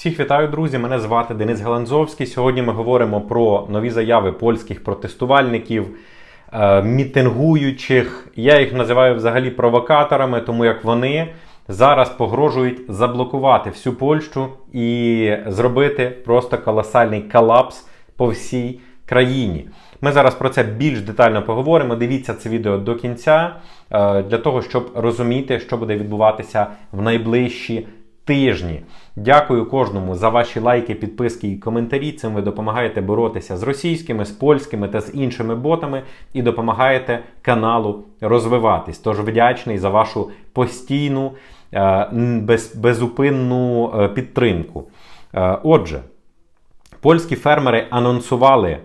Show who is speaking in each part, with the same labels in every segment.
Speaker 1: Всіх вітаю, друзі! Мене звати Денис Галанзовський. Сьогодні ми говоримо про нові заяви польських протестувальників, е, мітингуючих. Я їх називаю взагалі провокаторами, тому як вони зараз погрожують заблокувати всю Польщу і зробити просто колосальний колапс по всій країні. Ми зараз про це більш детально поговоримо. Дивіться це відео до кінця е, для того, щоб розуміти, що буде відбуватися в найближчі тижні. Дякую кожному за ваші лайки, підписки і коментарі. Цим ви допомагаєте боротися з російськими, з польськими та з іншими ботами і допомагаєте каналу розвиватись. Тож вдячний за вашу постійну е, без, безупинну е, підтримку. Е, Отже, польські фермери анонсували.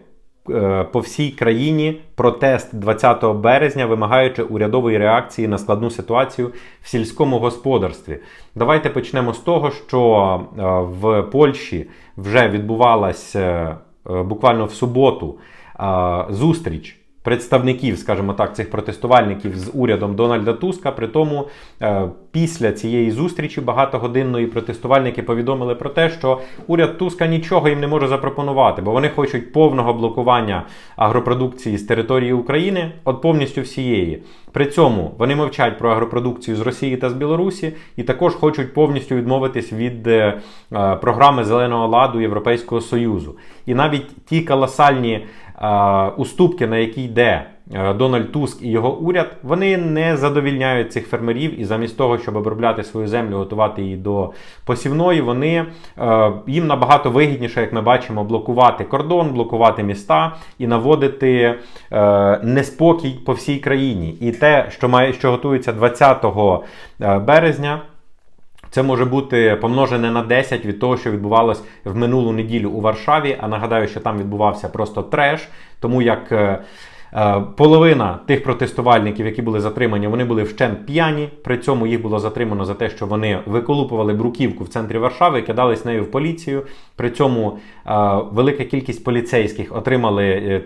Speaker 1: Е, По всій країні протест 20 березня, вимагаючи урядової реакції на складну ситуацію в сільському господарстві. Давайте почнемо з того, що е, в Польщі вже відбувалась е, буквально в суботу зустріч представників, скажімо так, цих протестувальників з урядом Дональда Туска. При тому після цієї зустрічі багатогодинної протестувальники повідомили про те, що уряд Туска нічого їм не може запропонувати, бо вони хочуть повного блокування агропродукції з території України, от повністю всієї. При цьому вони мовчать про агропродукцію з Росії та з Білорусі, і також хочуть повністю відмовитись від е, е, програми зеленого ладу Європейського Союзу. І навіть ті колосальні е, уступки, на які йде Дональд Туск і його уряд, вони не задовільняють цих фермерів, і замість того, щоб обробляти свою землю, готувати її до посівної, вони е, їм набагато вигідніше, як ми бачимо, блокувати кордон, блокувати міста і наводити е, неспокій по всій країні. І те, що має, що готується 20 е, березня. Це може бути помножене на 10 від того, що відбувалось в минулу неділю у Варшаві. А нагадаю, що там відбувався просто треш, тому як е, е, половина тих протестувальників, які були затримані, вони були вщент п'яні. При цьому їх було затримано за те, що вони виколупували бруківку в центрі Варшави, кидались нею в поліцію. При цьому е, велика кількість поліцейських отримали. е,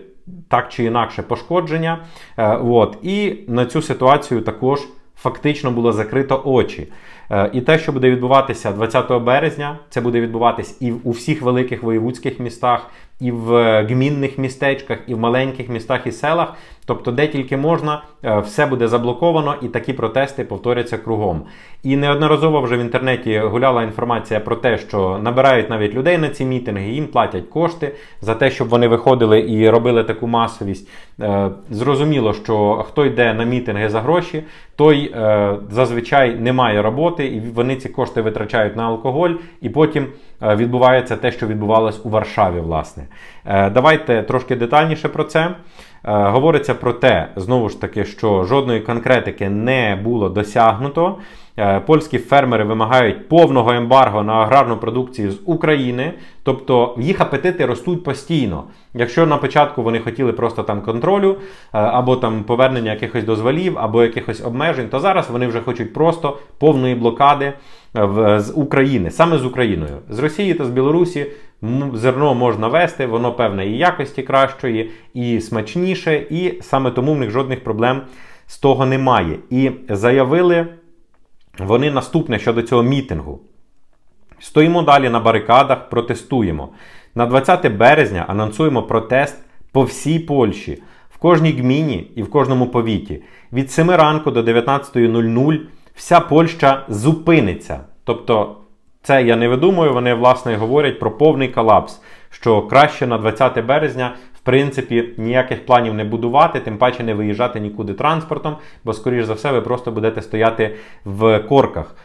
Speaker 1: Так чи інакше пошкодження. Е, От. І на цю ситуацію також фактично було закрито очі. Е, І те, що буде відбуватися 20 березня, це буде відбуватись і у всіх великих воєвудських містах, і в е, гмінних містечках, і в маленьких містах і селах. Тобто, де тільки можна, е, все буде заблоковано, і такі протести повторяться кругом. І неодноразово вже в інтернеті гуляла інформація про те, що набирають навіть людей на ці мітинги, їм платять кошти за те, щоб вони виходили і робили таку масовість. Е, Зрозуміло, що хто йде на мітинги за гроші, той е, зазвичай не має роботи, і вони ці кошти витрачають на алкоголь, і потім відбувається те, що відбувалось у Варшаві. Власне, давайте трошки детальніше про це. Е, Говориться про те, знову ж таки, що жодної конкретики не було досягнуто. Е, Польські фермери вимагають повного ембарго на аграрну продукцію з України, тобто їх апетити ростуть постійно. Якщо на початку вони хотіли просто там контролю, е, або там повернення якихось дозволів, або якихось обмежень, то зараз вони вже хочуть просто повної блокади з України, саме з Україною. З Росії та з Білорусі зерно можна вести, воно певної якості кращої, і смачніше, і саме тому в них жодних проблем з того немає. І заявили вони наступне щодо цього мітингу. Стоїмо далі на барикадах, протестуємо. На 20 березня анонсуємо протест по всій Польщі, в кожній гміні і в кожному повіті. Від 7 ранку до 19.00 вся Польща зупиниться. Тобто, це я не видумую, вони власне говорять про повний колапс, що краще на 20 березня. В принципі, ніяких планів не будувати, тим паче не виїжджати нікуди транспортом, бо, скоріш за все, ви просто будете стояти в корках.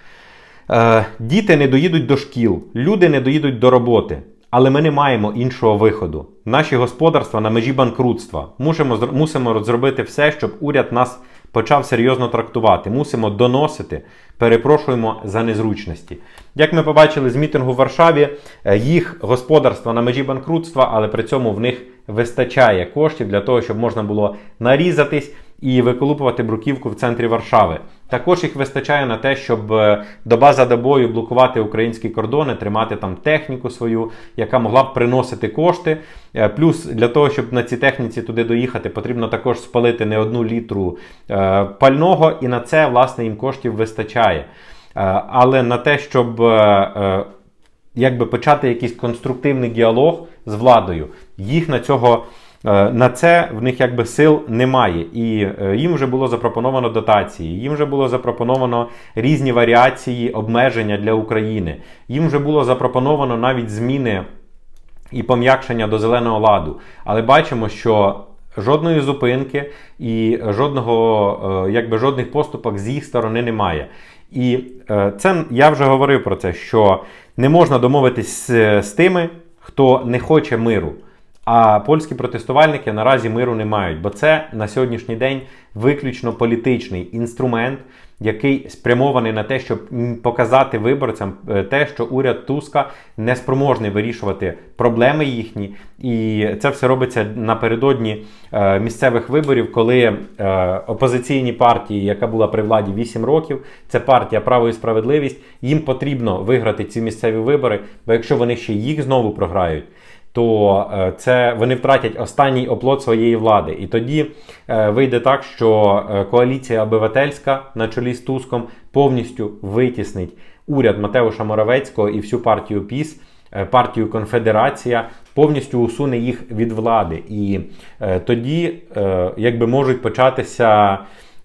Speaker 1: Е, діти не доїдуть до шкіл, люди не доїдуть до роботи. Але ми не маємо іншого виходу. Наші господарства на межі банкрутства. Мусимо, мусимо зробити все, щоб уряд нас почав серйозно трактувати. Мусимо доносити. Перепрошуємо за незручності. Як ми побачили з мітингу в Варшаві, е, їх господарства на межі банкрутства, але при цьому в них вистачає коштів для того, щоб можна було нарізатись і виколупувати бруківку в центрі Варшави. Також їх вистачає на те, щоб е, доба за добою блокувати українські кордони, тримати там техніку свою, яка могла б приносити кошти. Е, Плюс для того, щоб на цій техніці туди доїхати, потрібно також спалити не одну літру е, пального, і на це власне їм коштів вистачає. Але на те, щоб якби почати якийсь конструктивний діалог з владою. Їх на цього. Е, На це в них якби сил немає, і е, їм вже було запропоновано дотації, їм вже було запропоновано різні варіації обмеження для України. Їм вже було запропоновано навіть зміни і пом'якшення до зеленого ладу. Але бачимо, що жодної зупинки і жодного, е, якби жодних поступок з їх сторони немає. І це я вже говорив про це, що не можна домовитись з, з тими, хто не хоче миру. А польські протестувальники наразі миру не мають, бо це на сьогоднішній день виключно політичний інструмент, який спрямований на те, щоб показати виборцям е, те, що уряд Туска не спроможний вирішувати проблеми їхні, і це все робиться напередодні е, місцевих виборів, коли е, опозиційні партії, яка була при владі 8 років, це партія Право і справедливість. Їм потрібно виграти ці місцеві вибори, бо якщо вони ще їх знову програють то е, це вони втратять останній оплот своєї влади. І тоді е, вийде так, що е, коаліція обивательська на чолі з Туском повністю витіснить уряд Матеуша Моравецького і всю партію ПІС. Партію Конфедерація повністю усуне їх від влади, і е, тоді е, якби можуть початися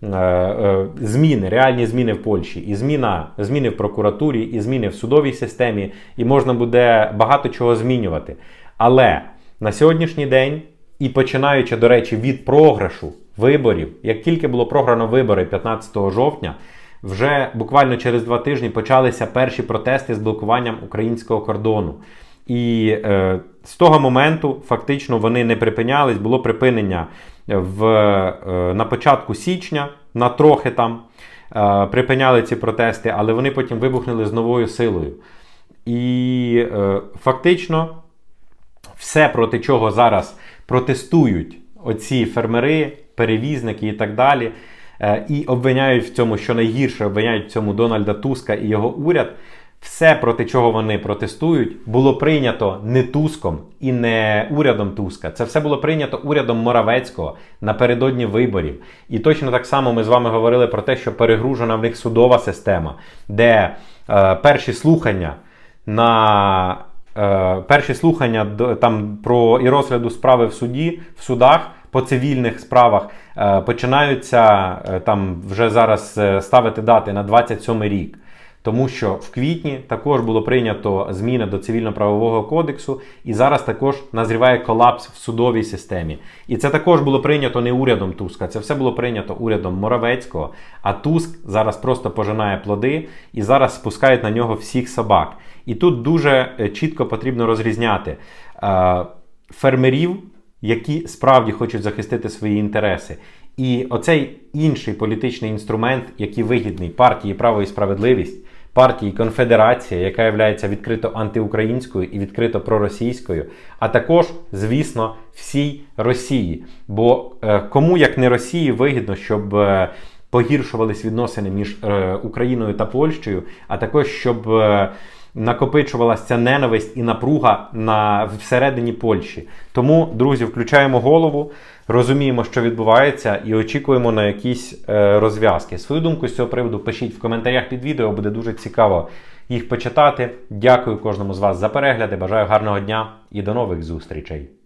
Speaker 1: е, е, зміни, реальні зміни в Польщі, і зміна, зміни в прокуратурі, і зміни в судовій системі, і можна буде багато чого змінювати. Але на сьогоднішній день, і починаючи, до речі, від програшу виборів, як тільки було програно вибори 15 жовтня, вже буквально через два тижні почалися перші протести з блокуванням українського кордону. І е, з того моменту фактично вони не припинялись, було припинення в, е, на початку січня, на трохи там е, припиняли ці протести, але вони потім вибухнули з новою силою. І е, фактично все, проти чого зараз протестують оці фермери, перевізники і так далі, е, і обвиняють в цьому, що найгірше, обвиняють в цьому Дональда Туска і його уряд. Все, проти чого вони протестують, було прийнято не Туском і не урядом Туска. Це все було прийнято урядом Моравецького напередодні виборів. І точно так само ми з вами говорили про те, що перегружена в них судова система, де е, перші слухання на перші слухання там про і розгляду справи в суді в судах по цивільних справах е, починаються е, там вже зараз е, ставити дати на 27 рік. Тому що в квітні також було прийнято зміни до цивільно-правового кодексу, і зараз також назріває колапс в судовій системі. І це також було прийнято не урядом Туска, це все було прийнято урядом Моравецького. А Туск зараз просто пожинає плоди і зараз спускають на нього всіх собак. І тут дуже е, чітко потрібно розрізняти е, фермерів, які справді хочуть захистити свої інтереси. І оцей інший політичний інструмент, який вигідний партії Право і справедливість, партії Конфедерація, яка є відкрито антиукраїнською і відкрито проросійською, а також, звісно, всій Росії. Бо е, кому як не Росії вигідно, щоб е, погіршувались відносини між е, Україною та Польщею, а також щоб. е, накопичувалася ненависть і напруга на всередині Польщі. Тому, друзі, включаємо голову, розуміємо, що відбувається, і очікуємо на якісь е, розв'язки. Свою думку з цього приводу пишіть в коментарях під відео, буде дуже цікаво їх почитати. Дякую кожному з вас за перегляди. Бажаю гарного дня і до нових зустрічей.